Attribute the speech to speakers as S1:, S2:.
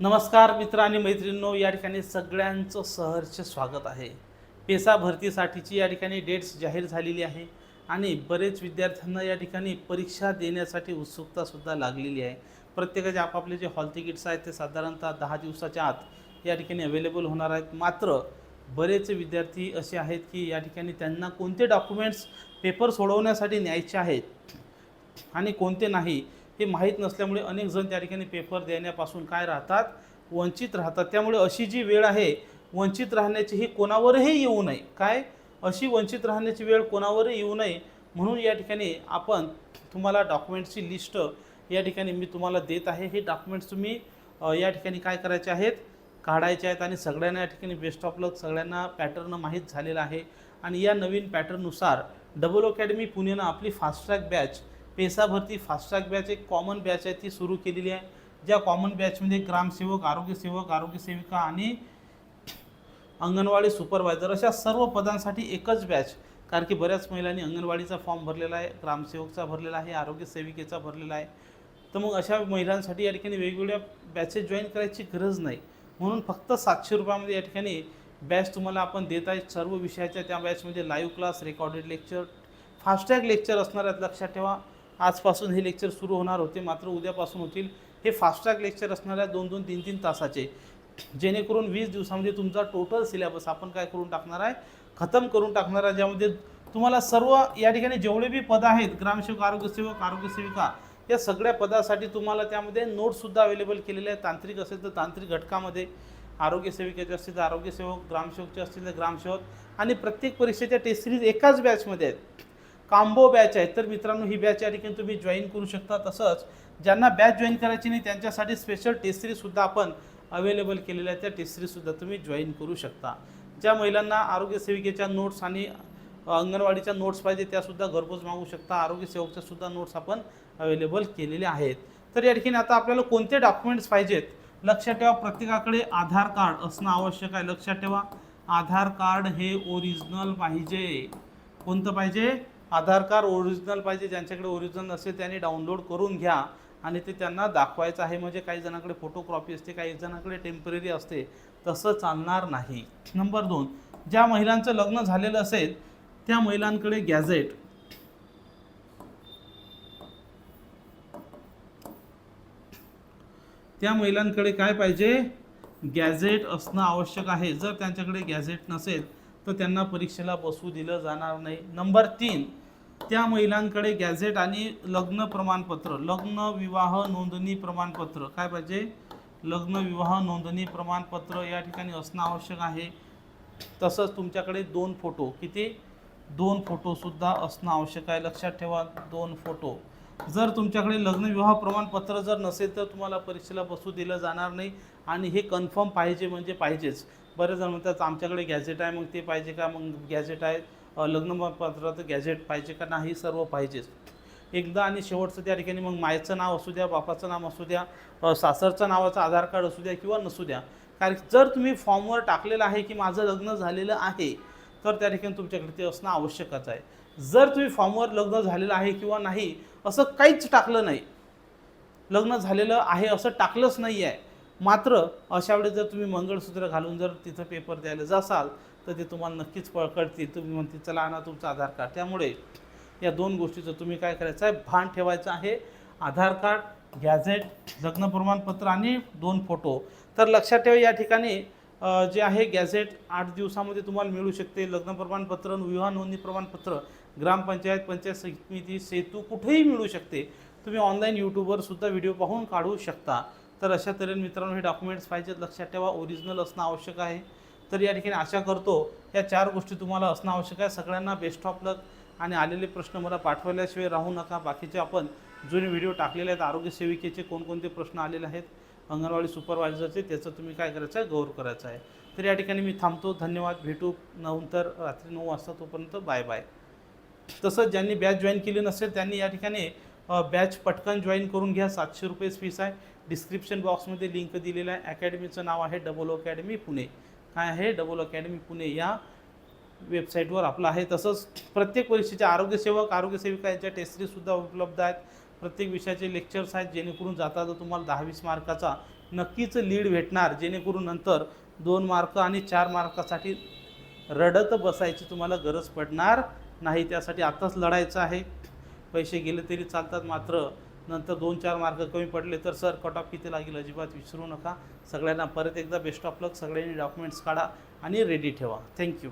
S1: नमस्कार मित्र आणि मैत्रिणींनो या ठिकाणी सगळ्यांचं सहर्ष स्वागत आहे. पेसा भरतीसाठीची या ठिकाणी डेट्स जाहीर झालेली आहे आणि बरेच विद्यार्थ्यांना या ठिकाणी परीक्षा देण्यासाठी उत्सुकतासुद्धा लागलेली आहे. प्रत्येकाचे आपापले जे हॉल तिकीट्स आहेत ते साधारणतः दहा दिवसाच्या आत या ठिकाणी अवेलेबल होणार आहेत. मात्र बरेच विद्यार्थी असे आहेत की या ठिकाणी त्यांना कोणते डॉक्युमेंट्स पेपर सोडवण्यासाठी न्यायचे आहेत आणि कोणते नाही हे माहीत नसल्यामुळे अनेक जण त्या ठिकाणी पेपर देण्यापासून काय राहतात? वंचित राहतात. त्यामुळे अशी जी वेळ आहे वंचित राहण्याची ही कोणावरही येऊ नये. काय? अशी वंचित राहण्याची वेळ कोणावरही येऊ नये म्हणून या ठिकाणी आपण तुम्हाला डॉक्युमेंट्सची लिस्ट या ठिकाणी मी तुम्हाला देत आहे. हे डॉक्युमेंट्स तुम्ही या ठिकाणी काय करायचे आहेत? काढायचे आहेत आणि सगळ्यांना या ठिकाणी बेस्ट ऑफ लक सगळ्यांना पॅटर्न माहीत झालेला आहे. आणि या नवीन पॅटर्ननुसार डबल अकॅडमी पुणेनं आपली फास्ट ट्रॅक बॅच पेसा भरती बॅच एक कॉमन बॅच आहे ती सुरू केलेली आहे. ज्या कॉमन बॅचमध्ये ग्रामसेवक आरोग्यसेवक आरोग्यसेविका आणि अंगणवाडी सुपरवायझर अशा सर्व पदांसाठी एकच बॅच. कारण की बऱ्याच महिलांनी अंगणवाडीचा फॉर्म भरलेला आहे ग्रामसेवकचा भरलेला आहे आरोग्य सेविकेचा भरलेला आहे. तर मग अशा महिलांसाठी या ठिकाणी वेगवेगळ्या बॅचेस जॉईन करायची गरज नाही. म्हणून फक्त सातशे रुपयामध्ये या ठिकाणी बॅच तुम्हाला आपण देत आहे. सर्व विषयाच्या त्या बॅचमध्ये live class recorded lecture FASTag lecture असणार आहेत. लक्षात ठेवा. आजपासून हे लेक्चर सुरू होणार होते मात्र उद्यापासून होतील. हे फास्टॅग लेक्चर असणार आहे दोन दोन तीन तीन तासाचे. जेणेकरून वीस दिवसामध्ये तुमचा टोटल सिलेबस आपण काय करून टाकणार आहे? खतम करून टाकणार आहे ज्यामध्ये तुम्हाला सर्व या ठिकाणी जेवढे बी पदं आहेत ग्रामसेवक आरोग्यसेवक आरोग्यसेविका या सगळ्या पदासाठी तुम्हाला त्यामध्ये नोट्ससुद्धा अवेलेबल केलेले आहेत. तांत्रिक असेल तर तांत्रिक घटकामध्ये. आरोग्यसेविकेचे असतील तर आरोग्यसेवक ग्रामसेवकचे असतील तर ग्रामसेवक आणि प्रत्येक परीक्षेच्या टेस्ट सिरीज एकाच बॅचमध्ये आहेत. कांबो बॅच आहे तर मित्रांनो ही बॅच या ठिकाणी तुम्ही जॉईन करू शकता. तसंच ज्यांना बॅच जॉईन करायची नाही त्यांच्यासाठी स्पेशल टेस्ट सिरीजसुद्धा आपण अवेलेबल केलेल्या आहेत. त्या टेस्ट सिरीजसुद्धा तुम्ही जॉईन करू शकता. ज्या महिलांना आरोग्यसेविकेच्या नोट्स आणि अंगणवाडीच्या नोट्स पाहिजे त्यासुद्धा घरपोच मागू शकता. आरोग्यसेवकच्या सुद्धा नोट्स आपण अवेलेबल केलेले आहेत. तर या ठिकाणी आता आपल्याला कोणते डॉक्युमेंट्स पाहिजेत? लक्षात ठेवा प्रत्येकाकडे आधार कार्ड असणं आवश्यक आहे. लक्षात ठेवा आधार कार्ड हे ओरिजिनल पाहिजे. कोणतं पाहिजे? आधार कार्ड ओरिजिनल पाहिजे ज्यांच्याकडे ओरिजिनल असेल त्यांनी डाउनलोड करून घ्या आणि ते त्यांना दाखवायचं आहे. म्हणजे काही जणांकडे फोटोकॉपी असते काही जणांकडे टेंपररी असते तसं चालणार नाही. नंबर दोन ज्या महिलांचं लग्न झालेलं असेल त्या महिलांकडे गॅझेट. त्या महिलांकडे काय पाहिजे? गॅझेट असणं आवश्यक आहे. जर त्यांच्याकडे गॅझेट नसेल तर त्यांना परीक्षेला बसू दिलं जाणार नाही. नंबर तीन त्या महिलांकडे गॅझेट आणि लग्न प्रमाणपत्र लग्न विवाह नोंदणी प्रमाणपत्र. काय पाहिजे? लग्न विवाह नोंदणी प्रमाणपत्र या ठिकाणी असणं आवश्यक आहे. तसंच तुमच्याकडे दोन फोटो किती? दोन फोटोसुद्धा असणं आवश्यक आहे. लक्षात ठेवा दोन फोटो जर तुमच्याकडे लग्न विवाह प्रमाणपत्र जर नसेल तर तुम्हाला परीक्षेला बसू दिलं जाणार नाही. आणि हे कन्फर्म पाहिजे म्हणजे पाहिजेच. बरेच जण म्हणतात आमच्याकडे गॅझेट आहे मग ते पाहिजे का? मग गॅझेट आहे अ, लग्न गॅझेट पाहिजे का? नाही सर्व पाहिजेच. एकदा आणि शेवटचं त्या ठिकाणी मग मायचं नाव असू द्या बापाचं नाव असू द्या सासरचं नावाचं आधार कार्ड असू द्या किंवा नसू द्या कारण जर तुम्ही फॉर्मवर टाकलेलं आहे की माझं लग्न झालेलं आहे तर त्या ठिकाणी तुमच्याकडे ते असणं आवश्यकच आहे. जर तुम्ही फॉर्मवर लग्न झालेलं आहे किंवा नाही असं काहीच टाकलं नाही लग्न झालेलं आहे असं टाकलंच नाही आहे मात्र अशा वेळेस जर तुम्ही मंगळसूत्र घालून जर तिथं पेपर द्यायला जासाल तर ते तुम्हाला नक्कीच पकडतील तुम्ही म्हणते चला आणा तुमचं आधार कार्ड. त्यामुळे या दोन गोष्टीचं तुम्ही काय करायचं आहे? भान ठेवायचं आहे. आधार कार्ड गॅझेट लग्न प्रमाणपत्र आणि दोन फोटो. तर लक्षात ठेवा या ठिकाणी जे आहे गॅझेट आठ दिवसामध्ये तुम्हाला मिळू शकते. लग्न प्रमाणपत्र विवाह नोंदणी प्रमाणपत्र ग्रामपंचायत पंचायत समिती सेतू कुठेही मिळू शकते. तुम्ही ऑनलाईन यूट्यूबवर सुद्धा व्हिडिओ पाहून काढू शकता. तर अशा तऱ्हेने मित्रांनो हे डॉक्युमेंट्स पाहिजेत. लक्षात ठेवा ओरिजिनल असणं आवश्यक आहे. तर या ठिकाणी आशा करतो या चार गोष्टी तुम्हाला असणं आवश्यक आहे. सगळ्यांना बेस्ट ऑफ लक आणि आलेले प्रश्न मला पाठवल्याशिवाय राहू नका. बाकीचे आपण जुने व्हिडिओ टाकलेले आहेत. आरोग्य सेविकेचे कोणकोणते प्रश्न आलेले आहेत अंगणवाडी सुपरवायझरचे त्याचं तुम्ही काय करायचं आहे? गौर करायचं आहे. तर या ठिकाणी मी थांबतो. धन्यवाद. भेटू नंतर रात्री नऊ वाजता तोपर्यंत. बाय बाय तसंच ज्यांनी बॅच जॉईन केली नसेल त्यांनी या ठिकाणी बॅच पटकन जॉईन करून घ्या. सातशे रुपयेच फीस आहे. डिस्क्रिप्शन बॉक्समध्ये लिंक दिलेलं आहे. अकॅडमीचं नाव आहे डबल अकॅडमी पुणे काय आहे डबल अकॅडमी पुणे या वेबसाईटवर आपलं आहे. तसंच प्रत्येक परीक्षेचे आरोग्यसेवक आरोग्यसेविका यांच्या टेस्टरीसुद्धा उपलब्ध आहेत. प्रत्येक विषयाचे लेक्चर्स आहेत. जेणेकरून जाता जर तुम्हाला दहा वीस मार्काचा नक्कीच लीड भेटणार. जेणेकरून नंतर दोन मार्क आणि चार मार्कासाठी रडत बसायची तुम्हाला गरज पडणार नाही. त्यासाठी आत्ताच लढायचं आहे. पैसे गेले तरी चालतात मात्र. नंतर दोन चार मार्क कमी पडले तर सर कट ऑफ किती लागेल अजिबात विसरू नका. सगळ्यांना परत एकदा बेस्ट ऑफ लक सगळ्यांनी डॉक्युमेंट्स काढा आणि रेडी ठेवा. थँक्यू